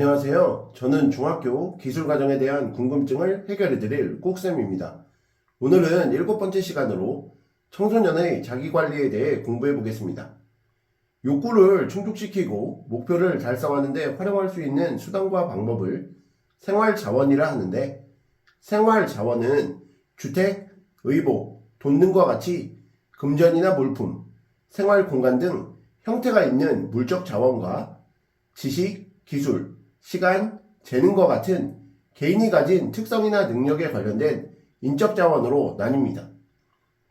안녕하세요. 저는 중학교 기술과정에 대한 궁금증을 해결해드릴 꼭쌤입니다. 오늘은 일곱 번째 시간으로 청소년의 자기관리에 대해 공부해 보겠습니다. 욕구를 충족시키고 목표를 달성하는 데 활용할 수 있는 수단과 방법을 생활자원이라 하는데 생활자원은 주택, 의복, 돈 등과 같이 금전이나 물품, 생활공간 등 형태가 있는 물적 자원과 지식, 기술, 시간, 재능과 같은 개인이 가진 특성이나 능력에 관련된 인적 자원으로 나뉩니다.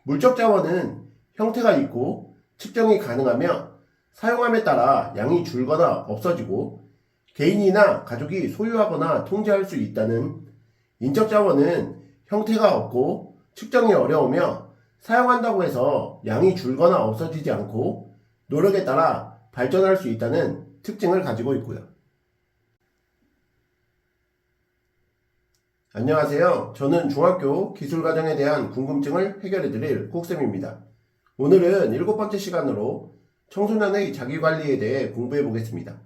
물적 자원은 형태가 있고 측정이 가능하며 사용함에 따라 양이 줄거나 없어지고 개인이나 가족이 소유하거나 통제할 수 있다는 인적 자원은 형태가 없고 측정이 어려우며 사용한다고 해서 양이 줄거나 없어지지 않고 노력에 따라 발전할 수 있다는 특징을 가지고 있고요. 안녕하세요. 저는 중학교 기술과정에 대한 궁금증을 해결해드릴 꼭쌤입니다. 오늘은 일곱 번째 시간으로 청소년의 자기관리에 대해 공부해 보겠습니다.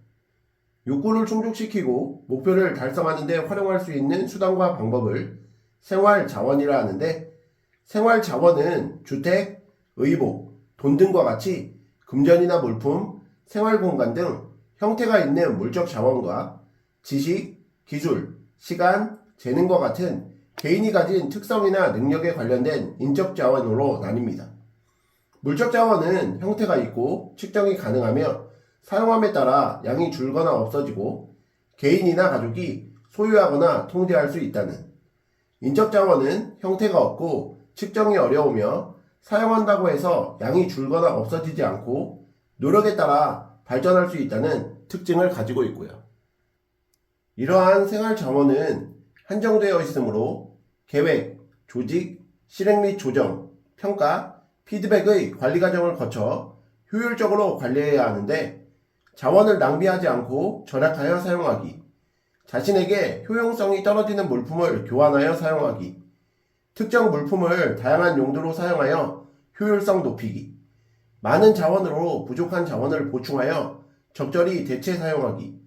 욕구를 충족시키고 목표를 달성하는 데 활용할 수 있는 수단과 방법을 생활 자원이라 하는데 생활 자원은 주택, 의복, 돈 등과 같이 금전이나 물품, 생활 공간 등 형태가 있는 물적 자원과 지식, 기술, 시간, 재능과 같은 개인이 가진 특성이나 능력에 관련된 인적 자원으로 나뉩니다. 물적 자원은 형태가 있고 측정이 가능하며 사용함에 따라 양이 줄거나 없어지고 개인이나 가족이 소유하거나 통제할 수 있다는 인적 자원은 형태가 없고 측정이 어려우며 사용한다고 해서 양이 줄거나 없어지지 않고 노력에 따라 발전할 수 있다는 특징을 가지고 있고요. 이러한 생활 자원은 한정되어 있으므로 계획, 조직, 실행 및 조정, 평가, 피드백의 관리 과정을 거쳐 효율적으로 관리해야 하는데 자원을 낭비하지 않고 절약하여 사용하기, 자신에게 효용성이 떨어지는 물품을 교환하여 사용하기, 특정 물품을 다양한 용도로 사용하여 효율성 높이기, 많은 자원으로 부족한 자원을 보충하여 적절히 대체 사용하기,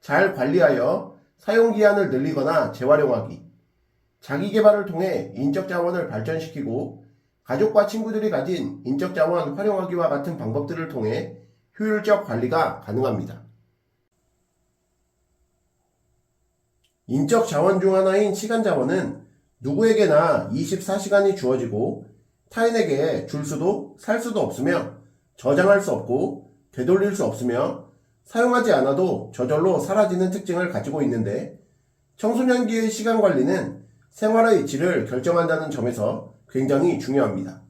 잘 관리하여 사용 기한을 늘리거나 재활용하기, 자기 개발을 통해 인적 자원을 발전시키고 가족과 친구들이 가진 인적 자원 활용하기와 같은 방법들을 통해 효율적 관리가 가능합니다. 인적 자원 중 하나인 시간 자원은 누구에게나 24시간이 주어지고 타인에게 줄 수도 살 수도 없으며 저장할 수 없고 되돌릴 수 없으며 사용하지 않아도 저절로 사라지는 특징을 가지고 있는데 청소년기의 시간 관리는 생활의 질을 결정한다는 점에서 굉장히 중요합니다.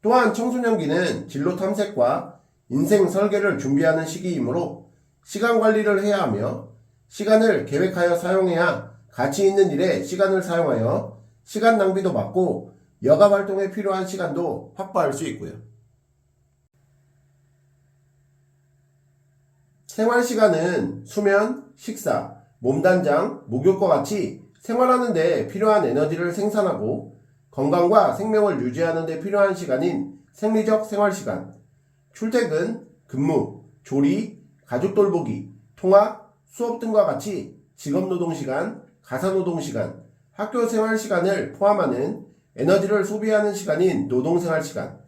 또한 청소년기는 진로 탐색과 인생 설계를 준비하는 시기이므로 시간 관리를 해야 하며 시간을 계획하여 사용해야 가치 있는 일에 시간을 사용하여 시간 낭비도 막고 여가 활동에 필요한 시간도 확보할 수 있고요. 생활 시간은 수면, 식사, 몸단장, 목욕과 같이 생활하는 데 필요한 에너지를 생산하고 건강과 생명을 유지하는 데 필요한 시간인 생리적 생활 시간, 출퇴근, 근무, 조리, 가족 돌보기, 통학, 수업 등과 같이 직업 노동 시간, 가사 노동 시간, 학교 생활 시간을 포함하는 에너지를 소비하는 시간인 노동 생활 시간,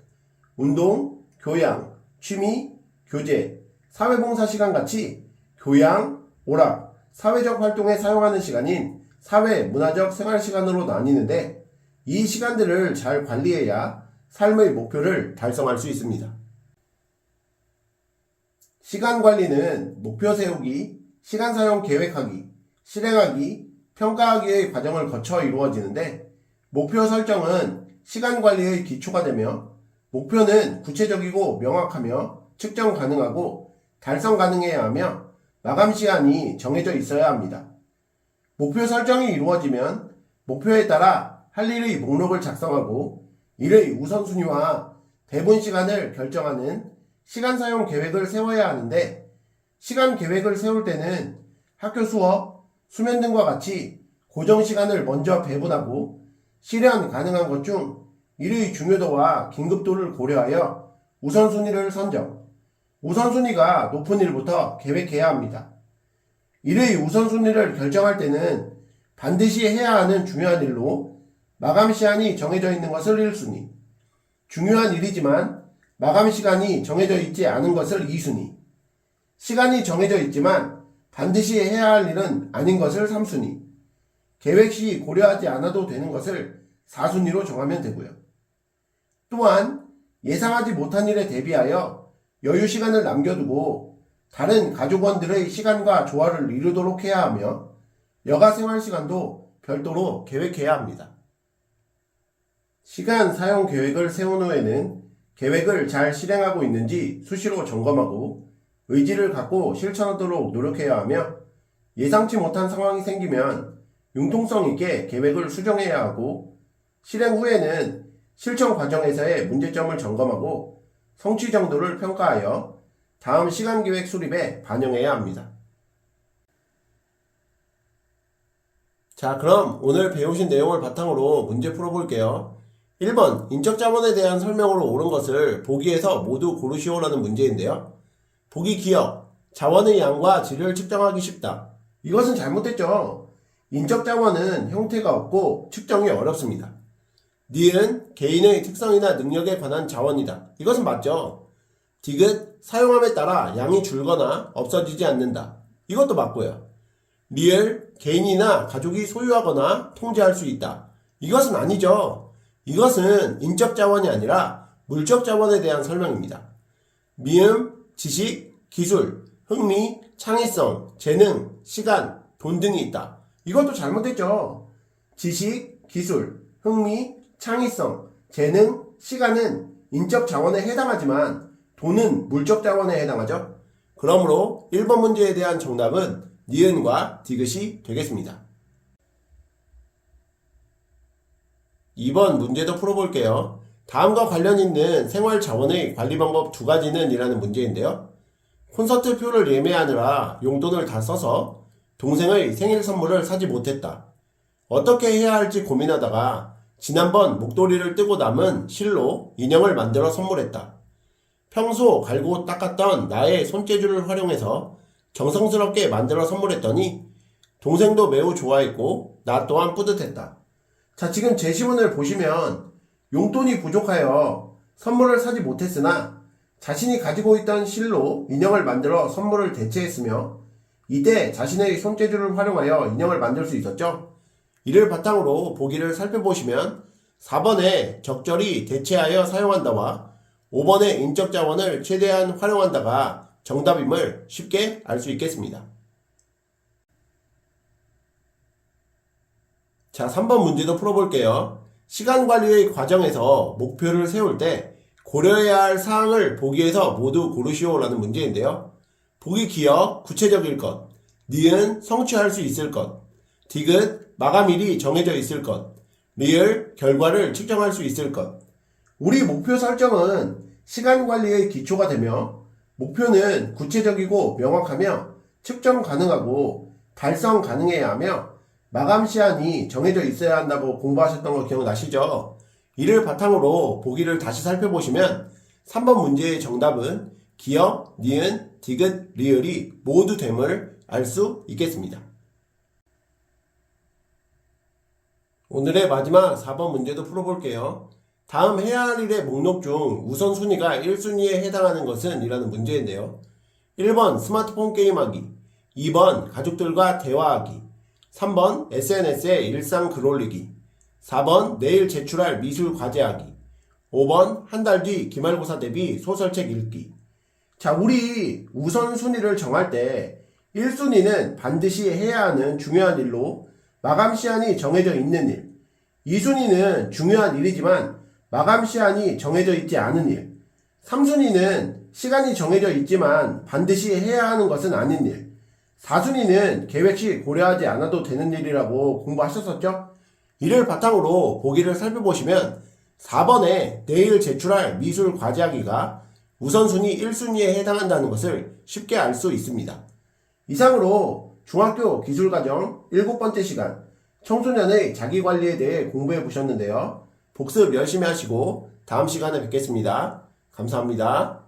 운동, 교양, 취미, 교제, 사회봉사 시간 같이 교양, 오락, 사회적 활동에 사용하는 시간인 사회 문화적 생활 시간으로 나뉘는데 이 시간들을 잘 관리해야 삶의 목표를 달성할 수 있습니다. 시간 관리는 목표 세우기, 시간 사용 계획하기, 실행하기, 평가하기의 과정을 거쳐 이루어지는데 목표 설정은 시간 관리의 기초가 되며 목표는 구체적이고 명확하며 측정 가능하고 달성 가능해야 하며 마감 시간이 정해져 있어야 합니다. 목표 설정이 이루어지면 목표에 따라 할 일의 목록을 작성하고 일의 우선순위와 대본 시간을 결정하는 시간 사용 계획을 세워야 하는데 시간 계획을 세울 때는 학교 수업, 수면 등과 같이 고정 시간을 먼저 배분하고 실현 가능한 것 중 일의 중요도와 긴급도를 고려하여 우선순위를 선정, 우선순위가 높은 일부터 계획해야 합니다. 일의 우선순위를 결정할 때는 반드시 해야 하는 중요한 일로 마감 시한이 정해져 있는 것을 1순위, 중요한 일이지만 마감 시간이 정해져 있지 않은 것을 2순위, 시간이 정해져 있지만 반드시 해야 할 일은 아닌 것을 3순위, 계획 시 고려하지 않아도 되는 것을 4순위로 정하면 되고요. 또한 예상하지 못한 일에 대비하여 여유 시간을 남겨두고 다른 가족원들의 시간과 조화를 이루도록 해야 하며 여가 생활 시간도 별도로 계획해야 합니다. 시간 사용 계획을 세운 후에는 계획을 잘 실행하고 있는지 수시로 점검하고 의지를 갖고 실천하도록 노력해야 하며 예상치 못한 상황이 생기면 융통성 있게 계획을 수정해야 하고 실행 후에는 실천 과정에서의 문제점을 점검하고 성취 정도를 평가하여 다음 시간 계획 수립에 반영해야 합니다. 자, 그럼 오늘 배우신 내용을 바탕으로 문제 풀어볼게요. 1번, 인적 자본에 대한 설명으로 옳은 것을 보기에서 모두 고르시오라는 문제인데요. 보기 기억, 자원의 양과 질을 측정하기 쉽다. 이것은 잘못됐죠. 인적 자원은 형태가 없고 측정이 어렵습니다. 니은 개인의 특성이나 능력에 관한 자원이다. 이것은 맞죠. 디귿 사용함에 따라 양이 줄거나 없어지지 않는다. 이것도 맞고요. 리을 개인이나 가족이 소유하거나 통제할 수 있다. 이것은 아니죠. 이것은 인적 자원이 아니라 물적 자원에 대한 설명입니다. 미음, 지식, 기술, 흥미, 창의성, 재능, 시간, 돈 등이 있다. 이것도 잘못됐죠. 지식, 기술, 흥미, 창의성, 재능, 시간은 인적 자원에 해당하지만 돈은 물적 자원에 해당하죠. 그러므로 1번 문제에 대한 정답은 니은과 디귿이 되겠습니다. 2번 문제도 풀어볼게요. 다음과 관련 있는 생활 자원의 관리 방법 두 가지는 이라는 문제인데요. 콘서트 표를 예매하느라 용돈을 다 써서 동생의 생일 선물을 사지 못했다. 어떻게 해야 할지 고민하다가 지난번 목도리를 뜨고 남은 실로 인형을 만들어 선물했다. 평소 갈고 닦았던 나의 손재주를 활용해서 정성스럽게 만들어 선물했더니 동생도 매우 좋아했고 나 또한 뿌듯했다. 자, 지금 제시문을 보시면 용돈이 부족하여 선물을 사지 못했으나 자신이 가지고 있던 실로 인형을 만들어 선물을 대체했으며 이때 자신의 손재주를 활용하여 인형을 만들 수 있었죠. 이를 바탕으로 보기를 살펴보시면 4번에 적절히 대체하여 사용한다와 5번에 인적 자원을 최대한 활용한다가 정답임을 쉽게 알 수 있겠습니다. 자, 3번 문제도 풀어볼게요. 시간 관리의 과정에서 목표를 세울 때 고려해야 할 사항을 보기에서 모두 고르시오라는 문제인데요. 보기 기억, 구체적일 것, 니은 성취할 수 있을 것, 디귿 마감일이 정해져 있을 것, 리을 결과를 측정할 수 있을 것. 우리 목표 설정은 시간 관리의 기초가 되며 목표는 구체적이고 명확하며 측정 가능하고 달성 가능해야 하며 마감 시한이 정해져 있어야 한다고 공부하셨던 거 기억나시죠? 이를 바탕으로 보기를 다시 살펴보시면 3번 문제의 정답은 기억, 니은, 디귿, 리을이 모두 됨을 알 수 있겠습니다. 오늘의 마지막 4번 문제도 풀어볼게요. 다음 해야 할 일의 목록 중 우선순위가 1순위에 해당하는 것은 이라는 문제인데요. 1번 스마트폰 게임하기 2번 가족들과 대화하기 3번 SNS에 일상 글 올리기 4번 내일 제출할 미술 과제하기 5번 한 달 뒤 기말고사 대비 소설책 읽기 자 우리 우선순위를 정할 때 1순위는 반드시 해야 하는 중요한 일로 마감 시한이 정해져 있는 일 2순위는 중요한 일이지만 마감 시한이 정해져 있지 않은 일 3순위는 시간이 정해져 있지만 반드시 해야 하는 것은 아닌 일 4순위는 계획 시 고려하지 않아도 되는 일이라고 공부하셨었죠? 이를 바탕으로 보기를 살펴보시면 4번에 내일 제출할 미술 과제하기가 우선순위 1순위에 해당한다는 것을 쉽게 알 수 있습니다. 이상으로 중학교 기술과정 7번째 시간 청소년의 자기관리에 대해 공부해 보셨는데요. 복습 열심히 하시고 다음 시간에 뵙겠습니다. 감사합니다.